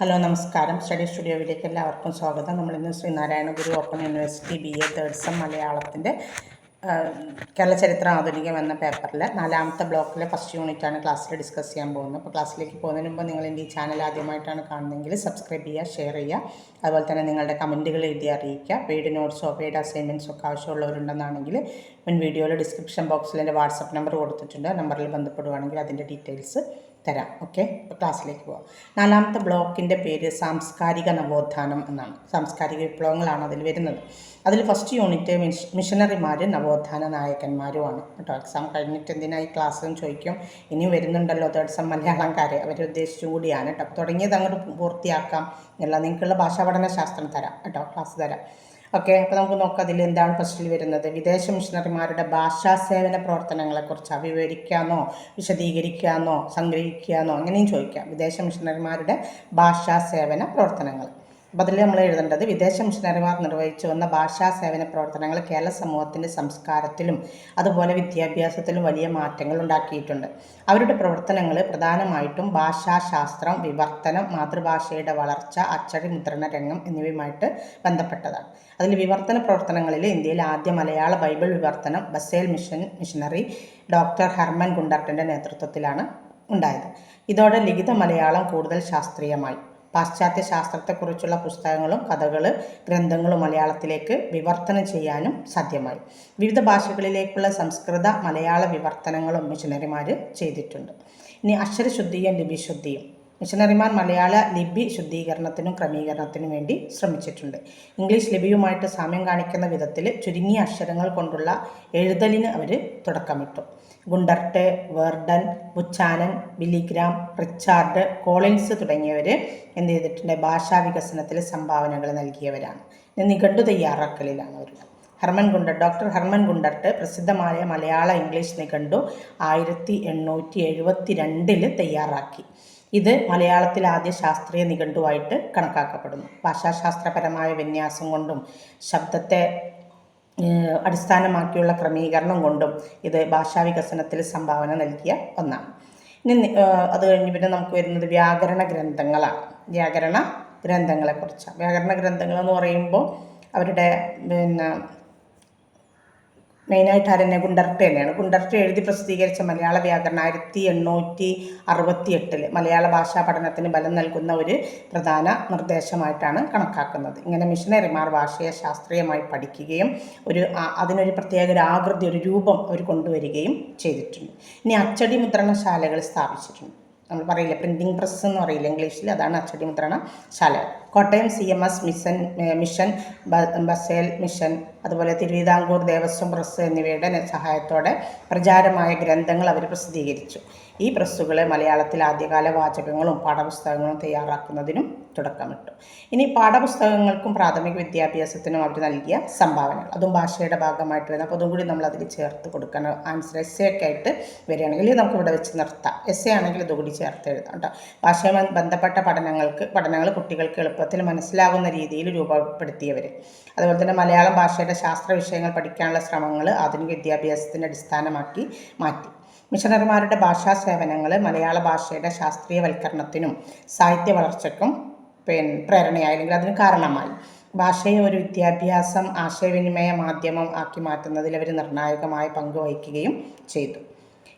Hello നമസ്കാരം. Study സ്റ്റുഡിയോയിലേക്ക് എല്ലാവർക്കും സ്വാഗതം. നമ്മളിന്ന് Sreenarayana Guru open university B A third sem മലയാളത്തിന്റെ കേരള ചരിത്രം ആധുനികം എന്ന പേപ്പറിൽ നാലാമത്തെ ബ്ലോക്കിലെ ഫസ്റ്റ് യൂണിറ്റാണ് ക്ലാസ്സിൽ ഡിസ്കസ് ചെയ്യാൻ പോകുന്നത്. അപ്പോൾ ക്ലാസ്സിലേക്ക് പോകുന്നതിന് മുമ്പ് നിങ്ങൾ എന്റെ ഈ ചാനൽ ആദ്യമായിട്ടാണ് കാണുന്നതെങ്കിൽ സബ്സ്ക്രൈബ് ചെയ്യുക ഷെയർ ചെയ്യുക. അതുപോലെ തന്നെ നിങ്ങളുടെ കമന്റുകൾ എഴുതി അറിയിക്കുക. പെയ്ഡ് നോട്ട്സോ പെയ്ഡ് അസൈൻമെന്റ്സോ ഒക്കെ ആവശ്യമുള്ളവരുണ്ടെന്നാണെങ്കിൽ മുൻ വീഡിയോയിൽ ഡിസ്ക്രിപ്ഷൻ ബോക്സിൽ എന്റെ വാട്സപ്പ് നമ്പർ കൊടുത്തിട്ടുണ്ട്. നമ്പറിൽ ബന്ധപ്പെടുവാണെങ്കിൽ അതിന്റെ ഡീറ്റെയിൽസ് തരാം. ഓക്കെ ക്ലാസ്സിലേക്ക് പോവാം. നാലാമത്തെ ബ്ലോക്കിന്റെ പേര് സാംസ്കാരിക നവോത്ഥാനം എന്നാണ്. സാംസ്കാരിക വിപ്ലവങ്ങളാണ് അതിൽ വരുന്നത്. അതിൽ ഫസ്റ്റ് യൂണിറ്റ് മിഷ മിഷണറിമാർ നവോത്ഥാന നായകന്മാരുമാണ് കേട്ടോ എക്സാം കഴിഞ്ഞിട്ട് എന്തിനായി ക്ലാസ്സും ചോദിക്കും? ഇനി വരുന്നുണ്ടല്ലോ തേർഡ് സം മലയാളംകാരെ. അവർ ഉദ്ദേശിച്ചു കൂടിയാണ്. കേട്ടോ തുടങ്ങിയത് അങ്ങോട്ട് പൂർത്തിയാക്കാം. അല്ല നിങ്ങൾക്കുള്ള ഭാഷാ പഠന ശാസ്ത്രം തരാം. കേട്ടോ ക്ലാസ് തരാം. ഓക്കെ അപ്പോൾ നമുക്ക് നോക്കാം അതിൽ എന്താണ് ഫസ്റ്റിൽ വരുന്നത്. വിദേശ മിഷണറിമാരുടെ ഭാഷാ സേവന പ്രവർത്തനങ്ങളെക്കുറിച്ച് വിവരിക്കാമെന്നോ വിശദീകരിക്കാമെന്നോ സംഗ്രഹിക്കാമെന്നോ അങ്ങനെയും ചോദിക്കാം. വിദേശ മിഷണറിമാരുടെ ഭാഷാ സേവന പ്രവർത്തനങ്ങൾ. അതിൽ നമ്മൾ എഴുതേണ്ടത് വിദേശ മിഷണറിമാർ നിർവഹിച്ചു വന്ന ഭാഷാ സേവന പ്രവർത്തനങ്ങൾ കേരള സമൂഹത്തിന്റെ സംസ്കാരത്തിലും അതുപോലെ വിദ്യാഭ്യാസത്തിലും വലിയ മാറ്റങ്ങൾ ഉണ്ടാക്കിയിട്ടുണ്ട്. അവരുടെ പ്രവർത്തനങ്ങൾ പ്രധാനമായിട്ടും ഭാഷാശാസ്ത്രം വിവർത്തനം മാതൃഭാഷയുടെ വളർച്ച അച്ചടി മുദ്രണ രംഗം എന്നിവയുമായിട്ട് ബന്ധപ്പെട്ടതാണ്. അതിൽ വിവർത്തന പ്രവർത്തനങ്ങളിൽ ഇന്ത്യയിൽ ആദ്യ മലയാള ബൈബിൾ വിവർത്തനം Basel mission missionary doctor Hermann ഗുണ്ടർട്ടിന്റെ നേതൃത്വത്തിലാണ് ഉണ്ടായത്. ഇതോടെ ലിഖിത മലയാളം കൂടുതൽ ശാസ്ത്രീയമായി. പാശ്ചാത്യ ശാസ്ത്രത്തെക്കുറിച്ചുള്ള പുസ്തകങ്ങളും കഥകൾ ഗ്രന്ഥങ്ങളും മലയാളത്തിലേക്ക് വിവർത്തനം ചെയ്യാനും സാധ്യമായി. വിവിധ ഭാഷകളിലേക്കുള്ള സംസ്കൃത മലയാള വിവർത്തനങ്ങളും മിഷനറിമാർ ചെയ്തിട്ടുണ്ട്. ഇനി അക്ഷരശുദ്ധിയും ലിപിശുദ്ധിയും. മിഷനറിമാർ മലയാള ലിപി ശുദ്ധീകരണത്തിനും ക്രമീകരണത്തിനും വേണ്ടി ശ്രമിച്ചിട്ടുണ്ട്. ഇംഗ്ലീഷ് ലിപിയുമായിട്ട് സാമ്യം കാണിക്കുന്ന വിധത്തിൽ ചുരുങ്ങിയ അക്ഷരങ്ങൾ കൊണ്ടുള്ള എഴുതലിന് അവർ തുടക്കമിട്ടു. ഗുണ്ടർട്ട് വേർഡൻ ബുച്ചാനൻ ബില്ലിഗ്രാം റിച്ചാർഡ് കോളിൻസ് തുടങ്ങിയവർ എന്ത് ചെയ്തിട്ടുണ്ട്? ഭാഷാ വികസനത്തിൽ സംഭാവനകൾ നൽകിയവരാണ്. നിഘണ്ടു തയ്യാറാക്കലിലാണ് അവർ Hermann Gundert doctor Hermann Gundert പ്രസിദ്ധമായ മലയാള ഇംഗ്ലീഷ് നിഘണ്ടു ആയിരത്തി എണ്ണൂറ്റി എഴുപത്തി രണ്ടിൽ തയ്യാറാക്കി. ഇത് മലയാളത്തിൽ ആദ്യ ശാസ്ത്രീയ നിഘണ്ടുവായിട്ട് കണക്കാക്കപ്പെടുന്നു. ഭാഷാശാസ്ത്രപരമായ വിന്യാസം കൊണ്ടും ശബ്ദത്തെ അടിസ്ഥാനമാക്കിയുള്ള ക്രമീകരണം കൊണ്ടും ഇത് ഭാഷാ വികസനത്തിൽ സംഭാവന നൽകിയ ഒന്നാണ്. ഇനി അത് കഴിഞ്ഞ് പിന്നെ നമുക്ക് വരുന്നത് വ്യാകരണ ഗ്രന്ഥങ്ങളാണ്. വ്യാകരണ ഗ്രന്ഥങ്ങളെക്കുറിച്ചാണ്. വ്യാകരണ ഗ്രന്ഥങ്ങൾ എന്ന് പറയുമ്പോൾ അവരുടെ പിന്നെ മെയിനായിട്ട് ആരെന്നെ ഗുണ്ടർട്ട തന്നെയാണ്. ഗുണ്ടർട്ട എഴുതി പ്രസിദ്ധീകരിച്ച മലയാള വ്യാകരണം ആയിരത്തി എണ്ണൂറ്റി അറുപത്തി എട്ടിൽ മലയാള ഭാഷാ പഠനത്തിന് ബലം നൽകുന്ന ഒരു പ്രധാന നിർദ്ദേശമായിട്ടാണ് കണക്കാക്കുന്നത്. ഇങ്ങനെ മിഷനറിമാർ ഭാഷയെ ശാസ്ത്രീയമായി പഠിക്കുകയും ഒരു അതിനൊരു പ്രത്യേക ഒരു ആകൃതി ഒരു രൂപം അവർ കൊണ്ടുവരികയും ചെയ്തിട്ടുണ്ട്. ഇനി അച്ചടി മുദ്രണശാലകൾ സ്ഥാപിച്ചിട്ടുണ്ട്. നമ്മൾ പറയില്ല പ്രിന്റിംഗ് പ്രസ് എന്ന് പറയില്ല ഇംഗ്ലീഷിൽ അതാണ് അച്ചടി മുദ്രണ ശാല. Kottayam C M S mission mission Basel mission അതുപോലെ തിരുവിതാംകൂർ ദേവസ്വം പ്രസ് എന്നിവയുടെ സഹായത്തോടെ പ്രചാരമായ ഗ്രന്ഥങ്ങൾ അവർ പ്രസിദ്ധീകരിച്ചു. ഈ പ്രസ്സുകളെ മലയാളത്തിൽ ആദ്യകാല വാചകങ്ങളും പാഠപുസ്തകങ്ങളും തയ്യാറാക്കുന്നതിനും തുടക്കമിട്ടു. ഇനി പാഠപുസ്തകങ്ങൾക്കും പ്രാഥമിക വിദ്യാഭ്യാസത്തിനും അവർ നൽകിയ സംഭാവനകൾ. അതും ഭാഷയുടെ ഭാഗമായിട്ട് വരുന്നത് അപ്പോൾ അതും കൂടി നമ്മൾ അതിൽ ചേർത്ത് കൊടുക്കണം. ആൻസർ എസ് എ ഒക്കെ ആയിട്ട് വരികയാണെങ്കിൽ നമുക്ക് ഇവിടെ വെച്ച് നിർത്താം. എസ് എ ആണെങ്കിൽ ഇതുകൂടി ചേർത്ത് എഴുതാം കേട്ടോ. ഭാഷയുമായി ബന്ധപ്പെട്ട പഠനങ്ങൾക്ക് പഠനങ്ങൾ കുട്ടികൾക്ക് എളുപ്പത്തിൽ മനസ്സിലാകുന്ന രീതിയിൽ രൂപപ്പെടുത്തിയവർ. അതുപോലെ തന്നെ മലയാളം ഭാഷയുടെ ശാസ്ത്ര വിഷയങ്ങൾ പഠിക്കാനുള്ള ശ്രമങ്ങൾ ആധുനിക വിദ്യാഭ്യാസത്തിന്റെ അടിസ്ഥാനമാക്കി മാറ്റി. മിഷണറിമാരുടെ ഭാഷാ സേവനങ്ങൾ മലയാള ഭാഷയുടെ ശാസ്ത്രീയവൽക്കരണത്തിനും സാഹിത്യ വളർച്ചയ്ക്കും പിന്നെ പ്രേരണയായി അല്ലെങ്കിൽ അതിന് കാരണമായി. ഭാഷയെ ഒരു വിദ്യാഭ്യാസം ആശയവിനിമയ മാധ്യമം ആക്കി മാറ്റുന്നതിൽ അവർ നിർണായകമായ പങ്ക് വഹിക്കുകയും ചെയ്തു.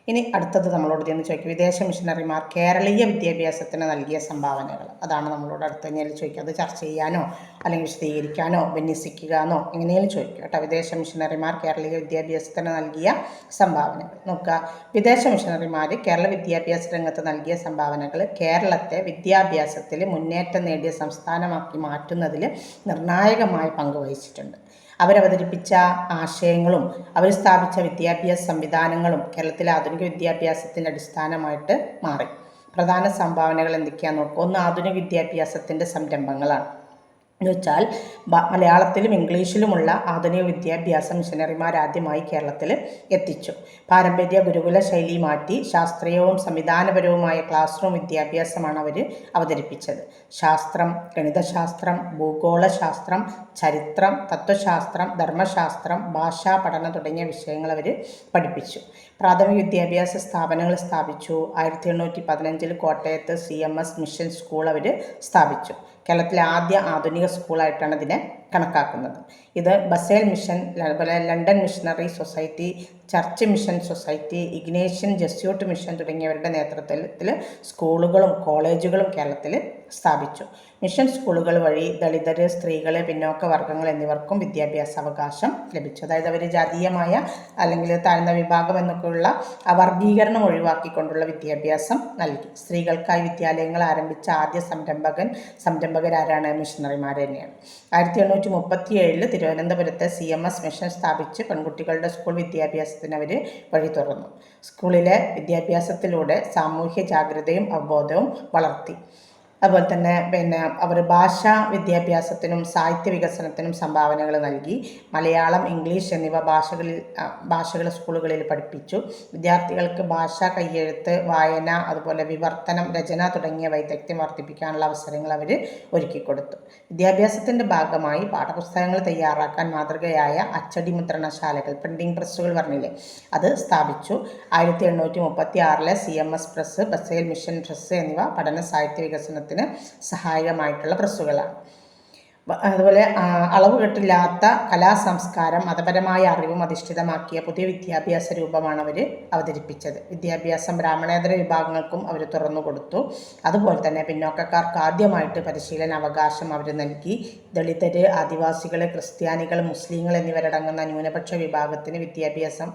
ഇനി അടുത്തത് നമ്മളോട് ചെന്ന് ചോദിക്കും. വിദേശ മിഷണറിമാർ കേരളീയ വിദ്യാഭ്യാസത്തിന് നൽകിയ സംഭാവനകൾ. അതാണ് നമ്മളോട് അടുത്ത് കഴിഞ്ഞാൽ ചോദിക്കുക. അത് ചർച്ച ചെയ്യാനോ അല്ലെങ്കിൽ വിശദീകരിക്കാനോ വിന്യസിക്കാനോ എങ്ങനെയും ചോദിക്കുക കേട്ടോ. വിദേശ മിഷണറിമാർ കേരളീയ വിദ്യാഭ്യാസത്തിന് നൽകിയ സംഭാവനകൾ. നോക്കുക. വിദേശ മിഷണറിമാർ കേരള വിദ്യാഭ്യാസ രംഗത്ത് നൽകിയ സംഭാവനകൾ കേരളത്തെ വിദ്യാഭ്യാസത്തിൽ മുന്നേറ്റം നേടിയ സംസ്ഥാനമാക്കി മാറ്റുന്നതിൽ നിർണായകമായ പങ്ക് വഹിച്ചിട്ടുണ്ട്. അവരവതരിപ്പിച്ച ആശയങ്ങളും അവർ സ്ഥാപിച്ച വിദ്യാഭ്യാസ സംവിധാനങ്ങളും കേരളത്തിലെ ആധുനിക വിദ്യാഭ്യാസത്തിന്റെ അടിസ്ഥാനമായിട്ട് മാറി. പ്രധാന സംഭാവനകൾ എന്തൊക്കെയാണെന്ന് നോക്കുക ഒന്ന് ആധുനിക വിദ്യാഭ്യാസത്തിന്റെ സംരംഭങ്ങളാണ്. എന്ന് വെച്ചാൽ മലയാളത്തിലും ഇംഗ്ലീഷിലുമുള്ള ആധുനിക വിദ്യാഭ്യാസ മിഷനറിമാർ ആദ്യമായി കേരളത്തിൽ എത്തിച്ചു. പാരമ്പര്യ ഗുരുകുല ശൈലി മാറ്റി ശാസ്ത്രീയവും സംവിധാനപരവുമായ ക്ലാസ് റൂം വിദ്യാഭ്യാസമാണ് അവർ അവതരിപ്പിച്ചത്. ശാസ്ത്രം ഗണിതശാസ്ത്രം ഭൂഗോളശാസ്ത്രം ചരിത്രം തത്വശാസ്ത്രം ധർമ്മശാസ്ത്രം ഭാഷാ പഠനം തുടങ്ങിയ വിഷയങ്ങൾ അവർ പഠിപ്പിച്ചു. പ്രാഥമിക വിദ്യാഭ്യാസ സ്ഥാപനങ്ങൾ സ്ഥാപിച്ചു. ആയിരത്തി എണ്ണൂറ്റി പതിനഞ്ചിൽ കോട്ടയത്ത് C M S mission school അവർ സ്ഥാപിച്ചു. കേരളത്തിലെ ആദ്യ ആധുനിക സ്കൂളായിട്ടാണ് ഇതിനെ കണക്കാക്കുന്നത്. ഇത് ബസേൽ മിഷൻ അതുപോലെ London missionary society church mission society Ignatian Jesuit mission തുടങ്ങിയവരുടെ നേതൃത്വത്തിൽ സ്കൂളുകളും കോളേജുകളും കേരളത്തിൽ സ്ഥാപിച്ചു. മിഷൻ സ്കൂളുകൾ വഴി ദളിതർ സ്ത്രീകളെ പിന്നോക്ക വർഗങ്ങൾ എന്നിവർക്കും വിദ്യാഭ്യാസ അവകാശം ലഭിച്ചു. അതായത് അവർ ജാതീയമായ അല്ലെങ്കിൽ താഴ്ന്ന വിഭാഗം എന്നൊക്കെയുള്ള അവർഗീകരണം ഒഴിവാക്കിക്കൊണ്ടുള്ള വിദ്യാഭ്യാസം നൽകി. സ്ത്രീകൾക്കായി വിദ്യാലയങ്ങൾ ആരംഭിച്ച ആദ്യ സംരംഭകൻ സംരംഭകരാരാണ് മിഷണറിമാർ തന്നെയാണ്. ആയിരത്തി എണ്ണൂറ്റി മുപ്പത്തി ഏഴിൽ തിരുവനന്തപുരത്ത് സി എം എസ് മിഷൻ സ്ഥാപിച്ച് പെൺകുട്ടികളുടെ സ്കൂൾ വിദ്യാഭ്യാസത്തിന് അവർ വഴി തുറന്നു. സ്കൂളിലെ വിദ്യാഭ്യാസത്തിലൂടെ സാമൂഹ്യ ജാഗ്രതയും അവബോധവും വളർത്തി. അതുപോലെ തന്നെ പിന്നെ അവർ ഭാഷാ വിദ്യാഭ്യാസത്തിനും സാഹിത്യ വികസനത്തിനും സംഭാവനകൾ നൽകി. മലയാളം ഇംഗ്ലീഷ് എന്നിവ ഭാഷകളിൽ ഭാഷകൾ സ്കൂളുകളിൽ പഠിപ്പിച്ചു. വിദ്യാർത്ഥികൾക്ക് ഭാഷ കയ്യെഴുത്ത് വായന അതുപോലെ വിവർത്തനം രചന തുടങ്ങിയ വൈദഗ്ധ്യം വർദ്ധിപ്പിക്കാനുള്ള അവസരങ്ങൾ അവർ ഒരുക്കിക്കൊടുത്തു വിദ്യാഭ്യാസത്തിന്റെ ഭാഗമായി പാഠപുസ്തകങ്ങൾ തയ്യാറാക്കാൻ മാതൃകയായ അച്ചടി മുദ്രണശാലകൾ പ്രിന്റിംഗ് പ്രസ്സുകൾ പറഞ്ഞില്ലേ അത് സ്ഥാപിച്ചു. ആയിരത്തി എണ്ണൂറ്റി മുപ്പത്തി ആറിലെ C M S press Basel mission press എന്നിവ പഠന സാഹിത്യ വികസനത്തിന് സഹായകമായിട്ടുള്ള പ്രസ്സുകളാണ്. അതുപോലെ അളവുകെട്ടില്ലാത്ത കലാസംസ്കാരം മതപരമായ അറിവും അധിഷ്ഠിതമാക്കിയ പുതിയ വിദ്യാഭ്യാസ രൂപമാണ് അവർ അവതരിപ്പിച്ചത്. വിദ്യാഭ്യാസം ബ്രാഹ്മണേതര വിഭാഗങ്ങൾക്കും അവർ തുറന്നു കൊടുത്തു. അതുപോലെ തന്നെ പിന്നോക്കക്കാർക്ക് ആദ്യമായിട്ട് പരിശീലന അവകാശം അവർ നൽകി. ദളിതർ ആദിവാസികൾ ക്രിസ്ത്യാനികൾ മുസ്ലിങ്ങൾ എന്നിവരടങ്ങുന്ന ന്യൂനപക്ഷ വിഭാഗത്തിന് വിദ്യാഭ്യാസം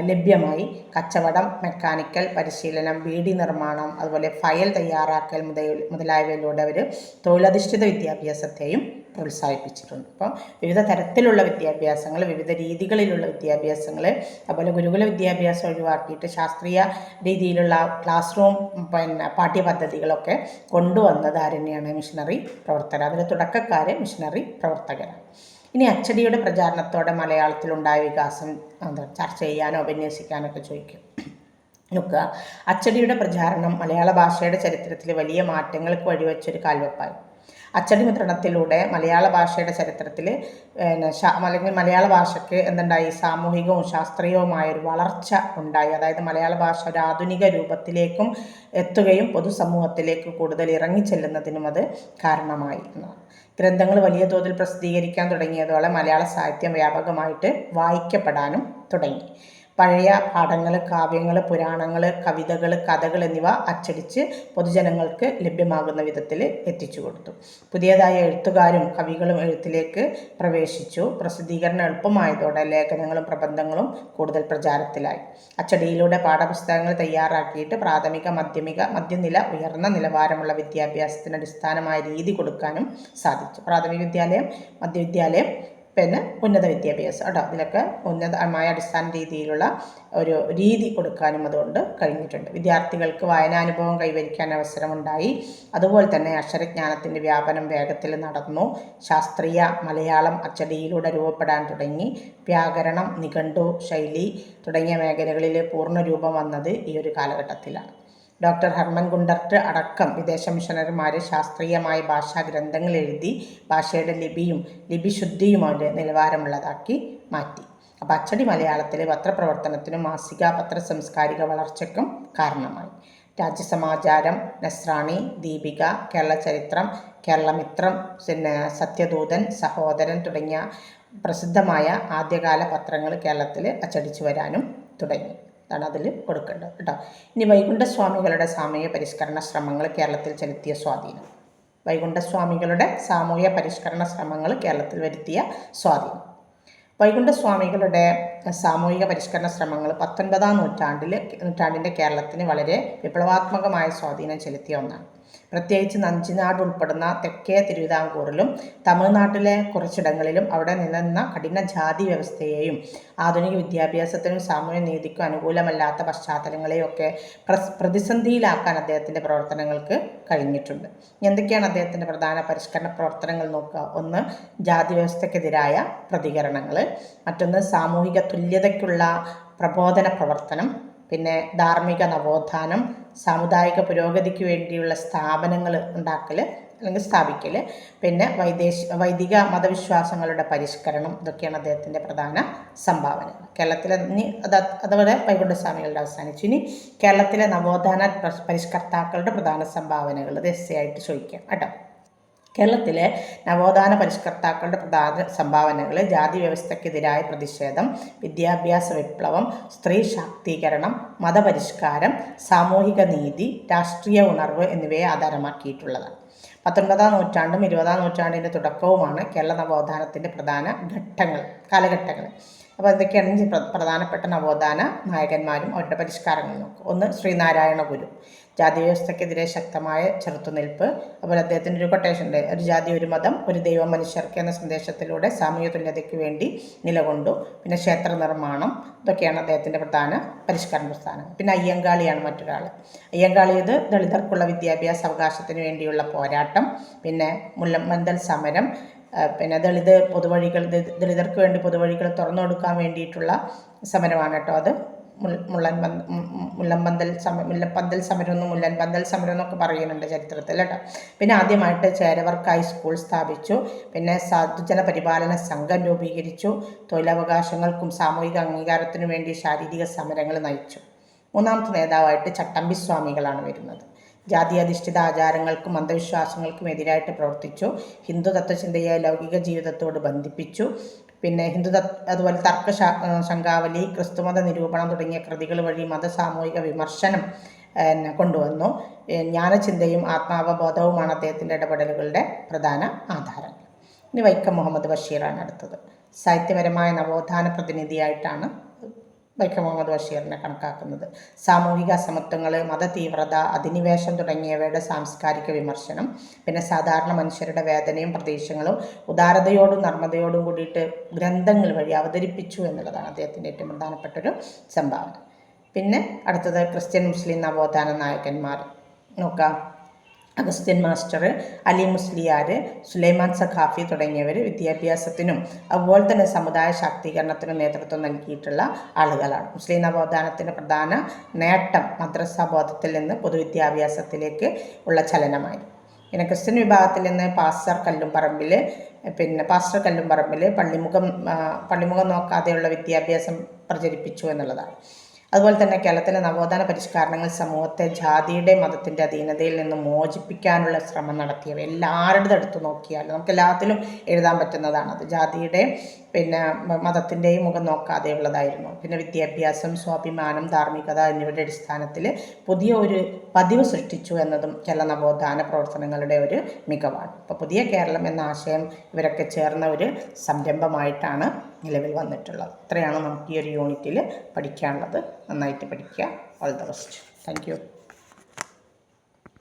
ലഭ്യമായി. കച്ചവടം മെക്കാനിക്കൽ പരിശീലനം വീടി നിർമ്മാണം അതുപോലെ ഫയൽ തയ്യാറാക്കൽ മുതലായവയിലൂടെ അവർ തൊഴിലധിഷ്ഠിത വിദ്യാഭ്യാസത്തെയും പ്രോത്സാഹിപ്പിച്ചിട്ടുണ്ട്. അപ്പം വിവിധ തരത്തിലുള്ള വിദ്യാഭ്യാസങ്ങൾ വിവിധ രീതികളിലുള്ള വിദ്യാഭ്യാസങ്ങൾ അതുപോലെ ഗുരുകുല വിദ്യാഭ്യാസം ഒഴിവാക്കിയിട്ട് ശാസ്ത്രീയ രീതിയിലുള്ള ക്ലാസ് റൂം പിന്നെ പാഠ്യപദ്ധതികളൊക്കെ കൊണ്ടുവന്നത് ആര് തന്നെയാണ് മിഷണറി പ്രവർത്തകർ. അതിന്റെ തുടക്കക്കാർ മിഷണറി പ്രവർത്തകരാണ്. ഇനി അച്ചടിയുടെ പ്രചാരണത്തോടെ മലയാളത്തിലുണ്ടായ വികാസം എന്താ ചർച്ച ചെയ്യാനോ ഉപന്യസിക്കാനോ ഒക്കെ ചോദിക്കും. നോക്കുക. അച്ചടിയുടെ പ്രചാരണം മലയാള ഭാഷയുടെ ചരിത്രത്തിൽ വലിയ മാറ്റങ്ങൾക്ക് വഴിവെച്ചൊരു കാൽവെപ്പായി അച്ചടി മുദ്രണത്തിലൂടെ മലയാള ഭാഷയുടെ ചരിത്രത്തിൽ അല്ലെങ്കിൽ മലയാള ഭാഷയ്ക്ക് എന്തുണ്ടായി? സാമൂഹികവും ശാസ്ത്രീയവുമായ ഒരു വളർച്ച ഉണ്ടായി. അതായത് മലയാള ഭാഷ ഒരു ആധുനിക രൂപത്തിലേക്കും എത്തുകയും പൊതുസമൂഹത്തിലേക്ക് കൂടുതൽ ഇറങ്ങിച്ചെല്ലുന്നതിനും അത് കാരണമായി. എന്നാണ് ഗ്രന്ഥങ്ങൾ വലിയ തോതിൽ പ്രസിദ്ധീകരിക്കാൻ തുടങ്ങിയതോടെ മലയാള സാഹിത്യം വ്യാപകമായിട്ട് വായിക്കപ്പെടാനും തുടങ്ങി. പഴയ പാഠങ്ങൾ കാവ്യങ്ങൾ പുരാണങ്ങൾ കവിതകൾ കഥകൾ എന്നിവ അച്ചടിച്ച് പൊതുജനങ്ങൾക്ക് ലഭ്യമാകുന്ന വിധത്തിൽ എത്തിച്ചു കൊടുത്തു. പുതിയതായ എഴുത്തുകാരും കവികളും എഴുത്തിലേക്ക് പ്രവേശിച്ചു. പ്രസിദ്ധീകരണം എളുപ്പമായതോടെ ലേഖനങ്ങളും പ്രബന്ധങ്ങളും കൂടുതൽ പ്രചാരത്തിലായി. അച്ചടിയിലൂടെ പാഠപുസ്തകങ്ങൾ തയ്യാറാക്കിയിട്ട് പ്രാഥമിക മാധ്യമിക മധ്യനില ഉയർന്ന നിലവാരമുള്ള വിദ്യാഭ്യാസത്തിന് അടിസ്ഥാനമായ രീതി കൊടുക്കാനും സാധിച്ചു. പ്രാഥമിക വിദ്യാലയം മധ്യവിദ്യാലയം പിന്നെ ഉന്നത വിദ്യാഭ്യാസം. കേട്ടോ? അതിലൊക്കെ ഉന്നതമായ അടിസ്ഥാന രീതിയിലുള്ള ഒരു രീതി കൊടുക്കാനും അതുകൊണ്ട് കഴിഞ്ഞിട്ടുണ്ട്. വിദ്യാർത്ഥികൾക്ക് വായനാനുഭവം കൈവരിക്കാൻ അവസരമുണ്ടായി. അതുപോലെ തന്നെ അക്ഷരജ്ഞാനത്തിന്റെ വ്യാപനം വേഗത്തിൽ നടന്നു. ശാസ്ത്രീയ മലയാളം അച്ചടിയിലൂടെ രൂപപ്പെടാൻ തുടങ്ങി. വ്യാകരണം നിഘണ്ടു ശൈലി തുടങ്ങിയ മേഖലകളിൽ പൂർണരൂപം വന്നത് ഈ ഒരു കാലഘട്ടത്തിലാണ്. ഡോക്ടർ ഹർമൻ ഗുണ്ടർട്ട് അടക്കം വിദേശ മിഷണറിമാർ ശാസ്ത്രീയമായ ഭാഷാ ഗ്രന്ഥങ്ങൾ എഴുതി ഭാഷയുടെ ലിപിയും ലിപിശുദ്ധിയും അവർ നിലവാരമുള്ളതാക്കി മാറ്റി. അപ്പം അച്ചടി മലയാളത്തിലെ പത്രപ്രവർത്തനത്തിനും മാസിക പത്ര സാംസ്കാരിക വളർച്ചയ്ക്കും കാരണമായി. രാജ്യസമാചാരം നസ്രാണി ദീപിക കേരള ചരിത്രം കേരളമിത്രം പിന്നെ സത്യദൂതൻ സഹോദരൻ തുടങ്ങിയ പ്രസിദ്ധമായ ആദ്യകാല പത്രങ്ങൾ കേരളത്തിൽ അച്ചടിച്ചു വരാനും തുടങ്ങി. അതാണ് അതിൽ കൊടുക്കേണ്ടത് കേട്ടോ ഇനി വൈകുണ്ഠസ്വാമികളുടെ സാമൂഹ്യ പരിഷ്കരണ ശ്രമങ്ങൾ കേരളത്തിൽ ചെലുത്തിയ സ്വാധീനം. വൈകുണ്ഠസ്വാമികളുടെ സാമൂഹ്യ പരിഷ്കരണ ശ്രമങ്ങൾ കേരളത്തിൽ വരുത്തിയ സ്വാധീനം. വൈകുണ്ഠസ്വാമികളുടെ സാമൂഹിക പരിഷ്കരണ ശ്രമങ്ങൾ പത്തൊൻപതാം നൂറ്റാണ്ടിൽ നൂറ്റാണ്ടിന്റെ കേരളത്തിന് വളരെ വിപ്ലവാത്മകമായ സ്വാധീനം ചെലുത്തിയ ഒന്നാണ്. പ്രത്യേകിച്ച് നഞ്ചിനാട് ഉൾപ്പെടുന്ന തെക്കേ തിരുവിതാംകൂറിലും തമിഴ്നാട്ടിലെ കുറച്ചിടങ്ങളിലും അവിടെ നിലനിന്ന കഠിന ജാതി വ്യവസ്ഥയെയും ആധുനിക വിദ്യാഭ്യാസത്തിനും സാമൂഹ്യ നീതിക്കും അനുകൂലമല്ലാത്ത പശ്ചാത്തലങ്ങളെയൊക്കെ പ്രതിസന്ധിയിലാക്കാൻ അദ്ദേഹത്തിന്റെ പ്രവർത്തനങ്ങൾക്ക് കഴിഞ്ഞിട്ടുണ്ട്. എന്തൊക്കെയാണ് അദ്ദേഹത്തിന്റെ പ്രധാന പരിഷ്കരണ പ്രവർത്തനങ്ങൾ നോക്കുക? ഒന്ന് ജാതി വ്യവസ്ഥക്കെതിരായ പ്രതികരണങ്ങൾ. മറ്റൊന്ന് സാമൂഹിക തുല്യതയ്ക്കുള്ള പ്രബോധന പ്രവർത്തനം. പിന്നെ ധാർമ്മിക നവോത്ഥാനം. സാമുദായിക പുരോഗതിക്ക് വേണ്ടിയുള്ള സ്ഥാപനങ്ങൾ ഉണ്ടാക്കൽ അല്ലെങ്കിൽ സ്ഥാപിക്കൽ പിന്നെ വൈദേശ വൈദിക മതവിശ്വാസങ്ങളുടെ പരിഷ്കരണം ഇതൊക്കെയാണ് അദ്ദേഹത്തിന്റെ പ്രധാന സംഭാവനകൾ കേരളത്തിലെ ഇനി അത് അതുപോലെ വൈകുണ്ഠസ്വാമികളുടെ അവസാനിച്ചു. ഇനി കേരളത്തിലെ നവോത്ഥാന പരിഷ്കർത്താക്കളുടെ പ്രധാന സംഭാവനകൾ ഇത് ആയിട്ട് ചോദിക്കാം കേട്ടോ. കേരളത്തിലെ നവോത്ഥാന പരിഷ്കർത്താക്കളുടെ പ്രധാന സംഭാവനകൾ ജാതി വ്യവസ്ഥയ്ക്കെതിരായ പ്രതിഷേധം വിദ്യാഭ്യാസ വിപ്ലവം സ്ത്രീ ശാക്തീകരണം മതപരിഷ്കാരം സാമൂഹിക നീതി രാഷ്ട്രീയ ഉണർവ് എന്നിവയെ ആധാരമാക്കിയിട്ടുള്ളതാണ്. പത്തൊൻപതാം നൂറ്റാണ്ടും ഇരുപതാം നൂറ്റാണ്ടിന്റെ തുടക്കവുമാണ് കേരള നവോത്ഥാനത്തിന്റെ പ്രധാന ഘട്ടങ്ങൾ കാലഘട്ടങ്ങൾ. അപ്പോൾ ഇതൊക്കെയാണ് പ്രധാനപ്പെട്ട നവോത്ഥാന നായകന്മാരും അവരുടെ പരിഷ്കാരങ്ങളും. നോക്കും ഒന്ന് ശ്രീനാരായണ ഗുരു ജാതി വ്യവസ്ഥക്കെതിരെ ശക്തമായ ചെറുത്തുനിൽപ്പ്. അതുപോലെ അദ്ദേഹത്തിന്റെ ഒരു കൊട്ടേഷന്റെ ഒരു ജാതി ഒരു മതം ഒരു ദൈവം മനുഷ്യർക്ക് എന്ന സന്ദേശത്തിലൂടെ സാമൂഹ്യ തുല്യതയ്ക്ക് വേണ്ടി നിലകൊണ്ടു. പിന്നെ ക്ഷേത്ര നിർമ്മാണം ഇതൊക്കെയാണ് അദ്ദേഹത്തിന്റെ പ്രധാന പരിഷ്കരണ പ്രസ്ഥാനം പിന്നെ അയ്യങ്കാളിയാണ് മറ്റൊരാൾ. അയ്യങ്കാളി ഇത് ദളിതർക്കുള്ള വിദ്യാഭ്യാസ അവകാശത്തിന് വേണ്ടിയുള്ള പോരാട്ടം. പിന്നെ മുല്ലമന്തൽ സമരം. പിന്നെ ദളിത് പൊതുവഴികൾ ദളിതർക്ക് വേണ്ടി പൊതുവഴികൾ തുറന്നു കൊടുക്കാൻ വേണ്ടിയിട്ടുള്ള സമരമാണ് കേട്ടോ അത്. മുള്ളൻ മുല്ലമ്പന്തൽ സമരം മുല്ലപ്പന്തൽ സമരം എന്നും മുല്ലൻപന്തൽ സമരം എന്നൊക്കെ പറയുന്നുണ്ട് ചരിത്രത്തിൽ കേട്ടോ. പിന്നെ ആദ്യമായിട്ട് ചേരവർക്കായി സ്കൂൾ സ്ഥാപിച്ചു. പിന്നെ സാധുജന പരിപാലന സംഘം രൂപീകരിച്ചു. തൊഴിലവകാശങ്ങൾക്കും സാമൂഹിക അംഗീകാരത്തിനു വേണ്ടി ശാരീരിക സമരങ്ങൾ നയിച്ചു. മൂന്നാമത്തെ നേതാവായിട്ട് ചട്ടമ്പി സ്വാമികളാണ് വരുന്നത്. ജാതി അധിഷ്ഠിത ആചാരങ്ങൾക്കും അന്ധവിശ്വാസങ്ങൾക്കും എതിരായിട്ട് പ്രവർത്തിച്ചു. ഹിന്ദു തത്വചിന്തയെ ലൗകിക ജീവിതത്തോട് ബന്ധിപ്പിച്ചു. പിന്നെ ഹിന്ദു അതുപോലെ തർക്ക ശങ്കാവലി ക്രിസ്തുമത നിരൂപണം തുടങ്ങിയ കൃതികൾ വഴി മത സാമൂഹിക വിമർശനം കൊണ്ടുവന്നു. ജ്ഞാനചിന്തയും ആത്മാവബോധവുമാണ് അദ്ദേഹത്തിന്റെ ഇടപെടലുകളുടെ പ്രധാന ആധാരങ്ങൾ. ഇനി വൈക്കം മുഹമ്മദ് ബഷീറാണ് അടുത്തത്. സാഹിത്യപരമായ നവോത്ഥാന പ്രതിനിധിയായിട്ടാണ് വൈക്കം മുഹമ്മദ് ബഷീറിനെ കണക്കാക്കുന്നത്. സാമൂഹിക അസമത്വങ്ങൾ മതതീവ്രത അധിനിവേശം തുടങ്ങിയവയുടെ സാംസ്കാരിക വിമർശനം പിന്നെ സാധാരണ മനുഷ്യരുടെ വേദനയും പ്രതീക്ഷകളും ഉദാരതയോടും നർമ്മതയോടും കൂടിയിട്ട് ഗ്രന്ഥങ്ങൾ വഴി അവതരിപ്പിച്ചു എന്നുള്ളതാണ് അദ്ദേഹത്തിന്റെ ഏറ്റവും പ്രധാനപ്പെട്ടൊരു സംഭാവന. പിന്നെ അടുത്തത് ക്രിസ്ത്യൻ മുസ്ലിം നവോത്ഥാന നായകന്മാർ. നോക്കാം. അഗസ്ത്യൻ മാസ്റ്റർ അലി മുസ്ലിയാർ സുലൈമാൻ സഖാഫി തുടങ്ങിയവർ വിദ്യാഭ്യാസത്തിനും അതുപോലെ തന്നെ സമുദായ ശാക്തീകരണത്തിനും നേതൃത്വം നൽകിയിട്ടുള്ള ആളുകളാണ്. മുസ്ലിം നവോത്ഥാനത്തിന്റെ പ്രധാന നേട്ടം മദ്രസ ബോധത്തിൽ നിന്ന് പൊതുവിദ്യാഭ്യാസത്തിലേക്ക് ഉള്ള ചലനമായി പിന്നെ ക്രിസ്ത്യൻ വിഭാഗത്തിൽ നിന്ന് പാസ്റ്റർ കല്ലുംപറമ്പിൽ പിന്നെ പാസ്റ്റർ കല്ലുംപറമ്പിൽ പള്ളിമുഖം പള്ളിമുഖം നോക്കാതെയുള്ള വിദ്യാഭ്യാസം പ്രചരിപ്പിച്ചു എന്നുള്ളതാണ്. അതുപോലെ തന്നെ കേരളത്തിലെ നവോത്ഥാന പരിഷ്കരണങ്ങൾ സമൂഹത്തെ ജാതിയുടെ മതത്തിന്റെ അധീനതയിൽ നിന്ന് മോചിപ്പിക്കാനുള്ള ശ്രമം നടത്തിയവ എല്ലാവരുടെ അടുത്ത് നോക്കിയാലും നമുക്ക് എല്ലാത്തിലും എഴുതാൻ പറ്റുന്നതാണത് ജാതിയുടെ പിന്നെ മതത്തിന്റെയും മുഖം നോക്കാതെ ഉള്ളതായിരുന്നു പിന്നെ വിദ്യാഭ്യാസം സ്വാഭിമാനം ധാർമ്മികത എന്നിവയുടെ അടിസ്ഥാനത്തിൽ പുതിയ ഒരു പതിവ് സൃഷ്ടിച്ചു എന്നതും ചില നവോത്ഥാന പ്രവർത്തനങ്ങളുടെ ഒരു മികവാണ്. അപ്പോൾ പുതിയ കേരളം എന്ന ആശയം ഇവരൊക്കെ ചേർന്ന ഒരു സംരംഭമായിട്ടാണ് നിലവിൽ വന്നിട്ടുള്ളത്. ഇത്രയാണ് നമുക്ക് ഈ ഒരു യൂണിറ്റിൽ പഠിക്കാനുള്ളത്. നന്നായിട്ട് പഠിക്കുക. All the best thank